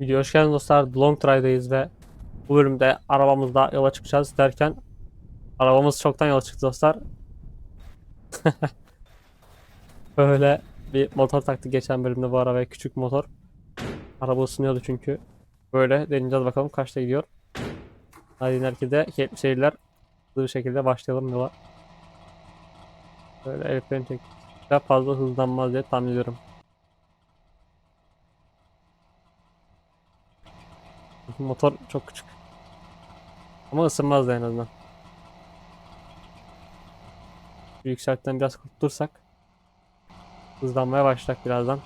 Video hoş geldiniz dostlar. Long Try'dayız ve bu bölümde arabamızla yola çıkacağız derken arabamız çoktan yola çıktı dostlar. Böyle bir motor taktık geçen bölümde bu arabaya küçük motor. Araba ısınıyordu çünkü. Böyle deneyeceğiz bakalım kaçta gidiyor. Hadi herkese keyifli seyirler. Hızlı bir şekilde başlayalım yola. Böyle el freni çek. Daha fazla hızlanmaz diye tahmin ediyorum. Motor çok küçük. Ama ısınmaz da en azından. Bir Yükseltten biraz kurtulursak hızlanmaya başlayacak birazdan.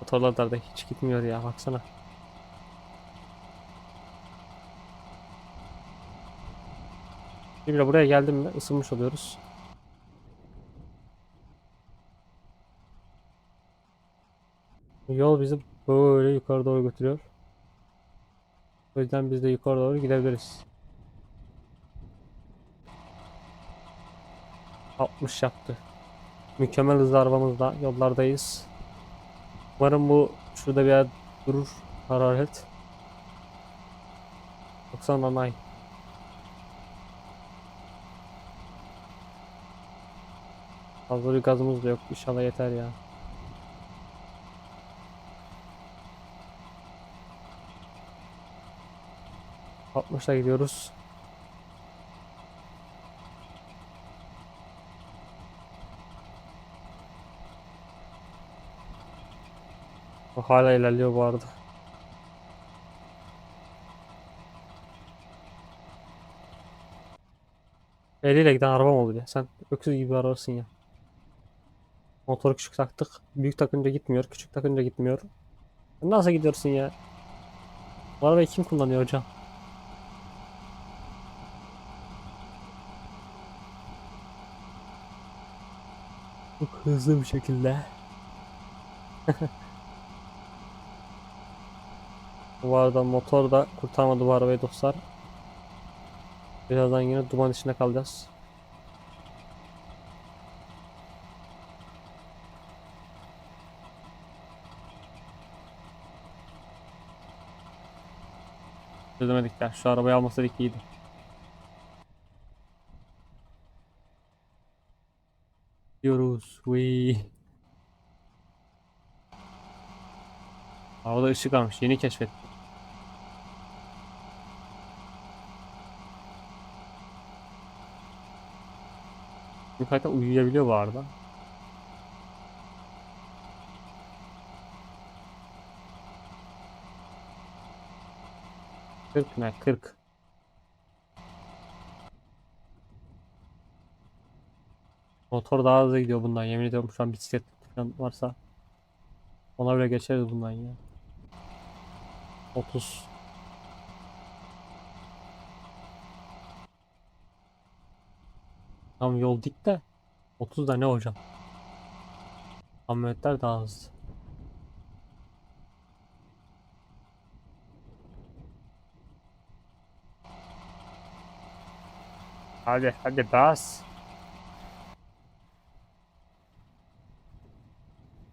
Motorlar da hiç gitmiyor ya baksana. Şimdi buraya geldim mi ısınmış oluyoruz. Yol bizi böyle yukarı doğru götürüyor. O yüzden biz de yukarı doğru gidebiliriz. 60 yaptı. Mükemmel hızlı arabamızla yollardayız. Umarım bu şurada bir yer durur hararet. Yoksa nanay. Fazla bir gazımız da yok. İnşallah yeter ya. Altmışa gidiyoruz. O hala ilerliyor bu arada. Eliyle giden araba mı olur ya? Sen öküz gibi bir arabasın ya. Motoru küçük taktık. Büyük takınca gitmiyor. Küçük takınca gitmiyor. Nasıl gidiyorsun ya? Bu arabayı kim kullanıyor hocam? Çok hızlı bir şekilde. Bu arada motor da kurtarmadı bu arabayı dostlar. Birazdan yine duman içinde kalacağız. Çözemedik ya. Şu arabayı almasaydık iyiydi. Diyoruz. Vıy. Havada ışık varmış. Yeni keşfettim. Yukarıda uyuyabiliyor bu arada. Kırk ne? Kırk. Motor daha hızlı gidiyor bundan. Yemin ediyorum şu an bisiklet falan varsa ona bile geçeriz bundan ya. 30. Tam yol dik de 30 da ne hocam? Kamyonetler daha hızlı. Hadi hadi bas.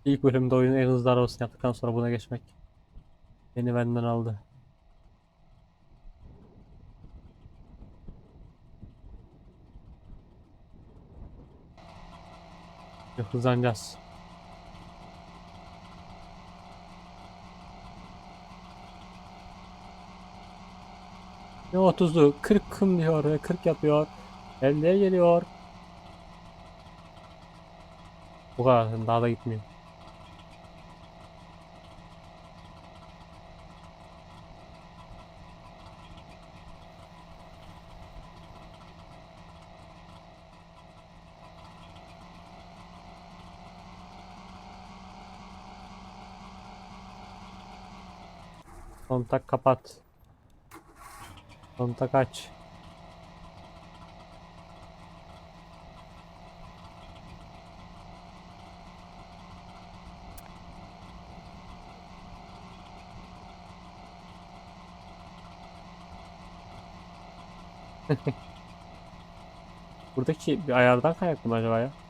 İlk bölümde oyunun en hızlı arabasını yaptıktan sonra buna geçmek beni benden aldı. Hızlanacağız. Ne 30'u 40 kım diyor ve 40 yapıyor. 50'ye geliyor. Bu kadar daha da gitmiyor. Kontak kapat. Kontak aç. Buradaki bir ayardan kaynaklı mı acaba ya?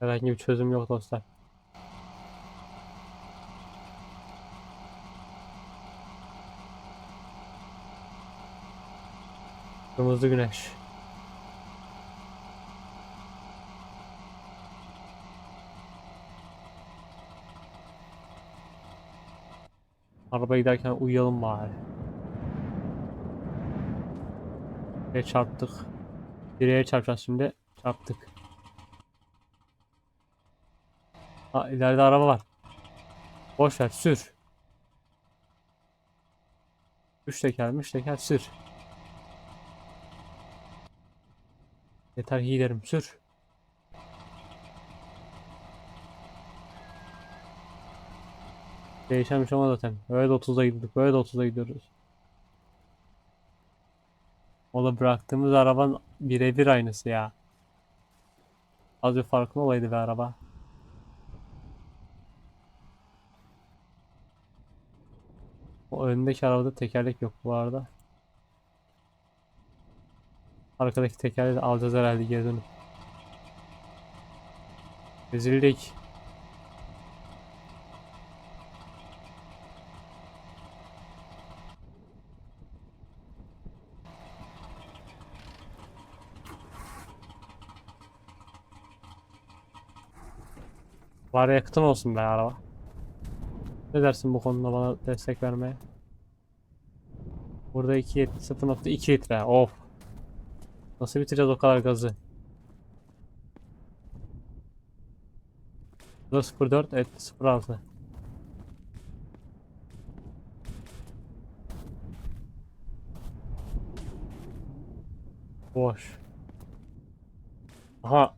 Herhangi bir çözüm yok dostlar. Kırmızı güneş. Araba giderken uyuyalım bari. Ve çarptık. Direğe çarpacağız şimdi. Çarptık. Ha ileride araba var. Boş ver sür. Üç teker, üç teker sür. Yeter ki giderim sür. Değişen bir şey olmaz zaten. Böyle de 30'da gittik. Böyle de 30'da gidiyoruz. O da bıraktığımız arabanın birebir aynısı ya. Az bir farklı olaydı bir araba. O öndeki arabada tekerlek yok bu arada. Arkadaki tekerleği de alacağız herhalde geri dönüp. Rezillik. Var yakıtın olsun be araba. Ne dersin bu konuda bana destek vermeye? Burada 2 0.2 litre. Of. Nasıl bitireceğiz o kadar gazı? Burada 0.4 evet 0.6. Boş. Aha.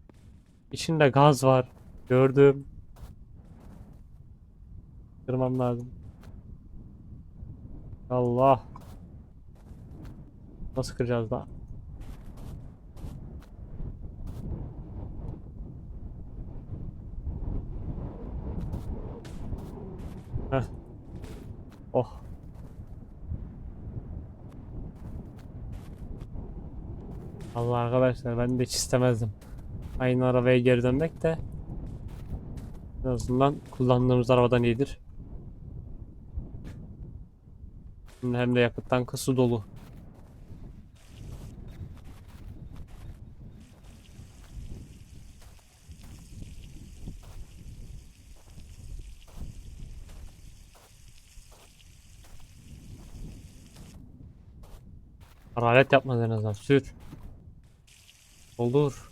İçinde gaz var. Gördüm. Kırmam lazım. Allah. Nasıl kıracağız daha? Heh. Oh. Allah arkadaşlar ben de hiç istemezdim. Aynı arabaya geri dönmek de en azından kullandığımız arabadan iyidir. Şimdi hem de yakıt tankı su dolu. Hararet yapmaz en azından. Sür. Doldur.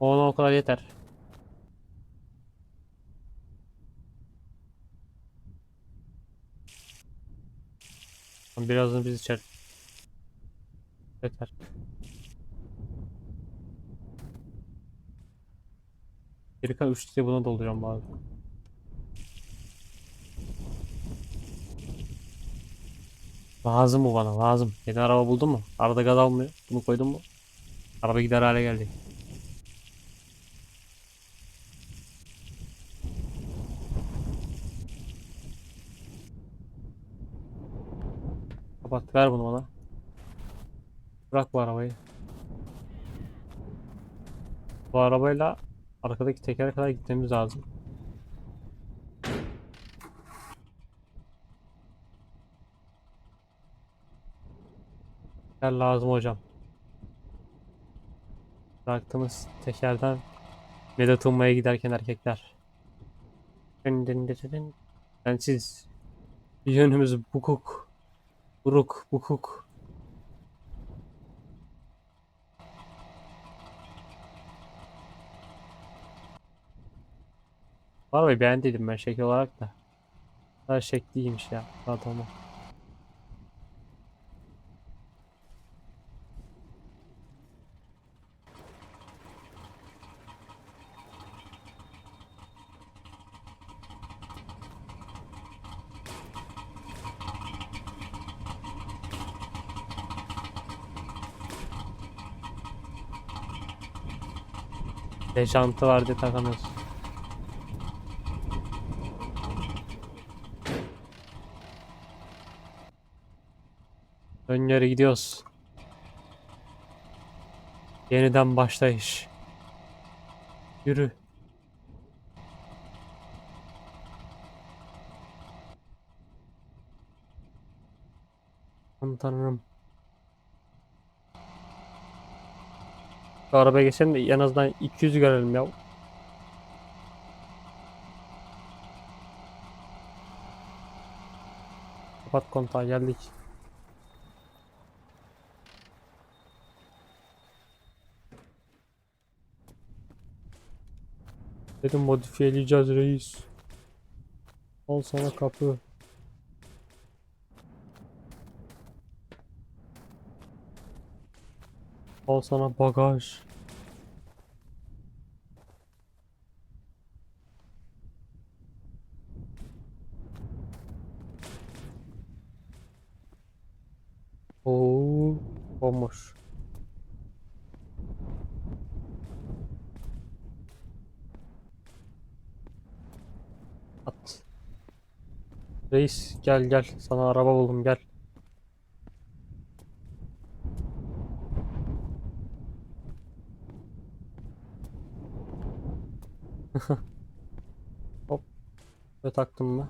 Ona o kadar yeter. Birazını biz içelim. Yeter. Geri kalan 3 litre buna dolduracağım bazen. Lazım bu bana lazım. Yeni araba buldun mu? Arada gaz almıyor. Bunu koydun mu? Araba gider hale geldi. Ver bunu bana. Bırak bu arabayı. Bu arabayla arkadaki tekere kadar gitmemiz lazım. Teker lazım hocam. Bıraktığımız tekerden medet ummaya giderken erkekler. Sensiz yönümüz bukuk. Buruk, bukuk. Arabayı beğendiydim ben şekil olarak da. Daha şekliymiş ya. Adamı. Dejantı var diye takamıyoruz. Ön gidiyoruz. Yeniden başlayış. Yürü. Aman tanrım. Şu arabaya geçelim de en azından 200 görelim ya. Kapat kontağı geldik. Dedim modifiyeleyeceğiz reis. Al sana kapı. Al sana bagaj. Oo, bomboş. At. Reis gel gel sana araba buldum gel. Ve taktım mı?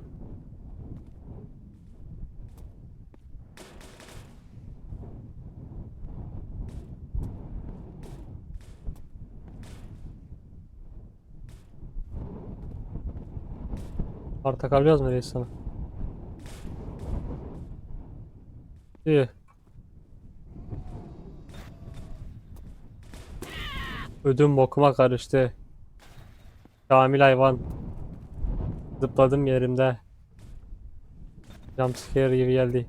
Arta kalıyoruz mu reis sana? İyi. Ödüm bokuma karıştı. Kamil hayvan. Zıpladım yerimde. Jumpscare gibi geldi.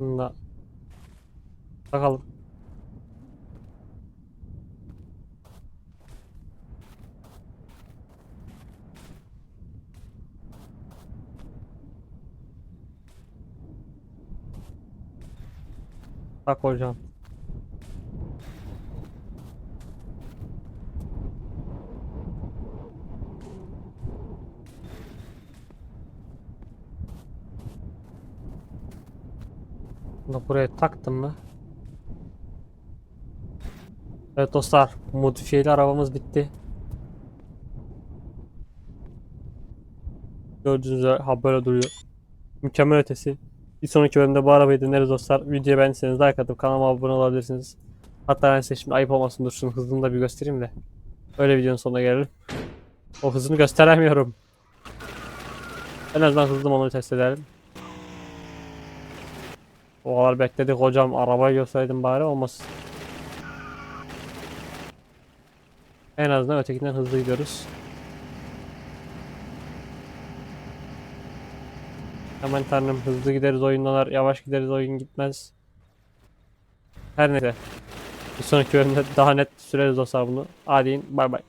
Bunda. Bakalım. Tak hocam. Bunu buraya taktım mı? Evet dostlar, modifiyeli arabamız bitti. Gördüğünüz üzere ha böyle duruyor. Mükemmel ötesi. Bir sonraki bölümde bu arabayı deneriz dostlar. Videoyu beğendiyseniz like atıp kanalıma abone olabilirsiniz. Hatta ben size şimdi ayıp olmasın dur hızını da bir göstereyim de. Öyle videonun sonuna gelelim. O hızını gösteremiyorum. En azından hızlı onu test edelim. O kadar bekledik hocam. Arabayı gösterdim bari olmasın. En azından ötekinden hızlı gidiyoruz. Aman tanrım hızlı gideriz oyundalar, yavaş gideriz oyun gitmez. Her neyse. Bir sonraki bölümde daha net süreriz dostlar bunu. Hadi bay bay.